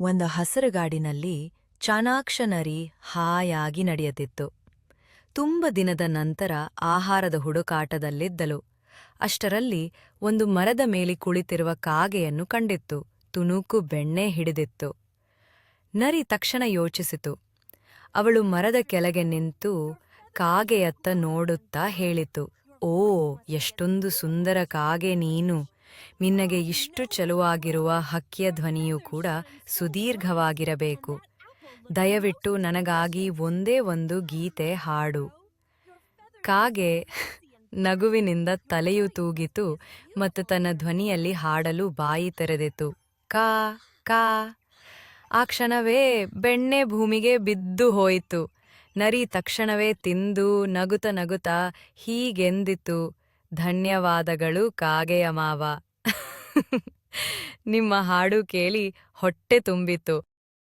ಒಂದು ಹಸರುಗಾಡಿನಲ್ಲಿ ಚಾಣಾಕ್ಷನರಿ ಹಾಯಾಗಿ ನಡೆಯುತ್ತಿತ್ತು ತುಂಬ ದಿನದ ನಂತರ ಆಹಾರದ ಹುಡುಕಾಟದಲ್ಲಿದ್ದಳು. ಅಷ್ಟರಲ್ಲಿ ಒಂದು ಮರದ ಮೇಲೆ ಕುಳಿತಿರುವ ಕಾಗೆಯನ್ನು ಕಂಡಿತ್ತು. ತುಣುಕು ಬೆಣ್ಣೆ ಹಿಡಿದಿತ್ತು. ನರಿ ತಕ್ಷಣ ಯೋಚಿಸಿತು. ಅವಳು ಮರದ ಕೆಳಗೆ ನಿಂತು ಕಾಗೆಯತ್ತ ನೋಡುತ್ತಾ ಹೇಳಿತು, ಓ, ಎಷ್ಟೊಂದು ಸುಂದರ ಕಾಗೆ ನೀನು. ನಿನ್ನಗೆ ಇಷ್ಟು ಚಲುವಾಗಿರುವ ಹಕ್ಕಿಯ ಧ್ವನಿಯೂ ಕೂಡ ಸುದೀರ್ಘವಾಗಿರಬೇಕು. ದಯವಿಟ್ಟು ನನಗಾಗಿ ಒಂದೇ ಒಂದು ಗೀತೆ ಹಾಡು. ಕಾಗೆ ನಗುವಿನಿಂದ ತಲೆಯು ತೂಗಿತು ಮತ್ತು ತನ್ನ ಧ್ವನಿಯಲ್ಲಿ ಹಾಡಲು ಬಾಯಿ ತೆರೆದಿತು ಕಾ ಕಾ. ಆ ಕ್ಷಣವೇ ಬೆಣ್ಣೆ ಭೂಮಿಗೆ ಬಿದ್ದು ಹೋಯಿತು. ನರಿ ತಕ್ಷಣವೇ ತಿಂದು ನಗುತ ನಗುತ ಹೀಗೆಂದಿತು. ಧನ್ಯವಾದಗಳು ಕಾಗೆಯ ಮಾವ ನಿಮ್ಮ ಹಾಡು ಕೇಳಿ ಹೊಟ್ಟೆ ತುಂಬಿತು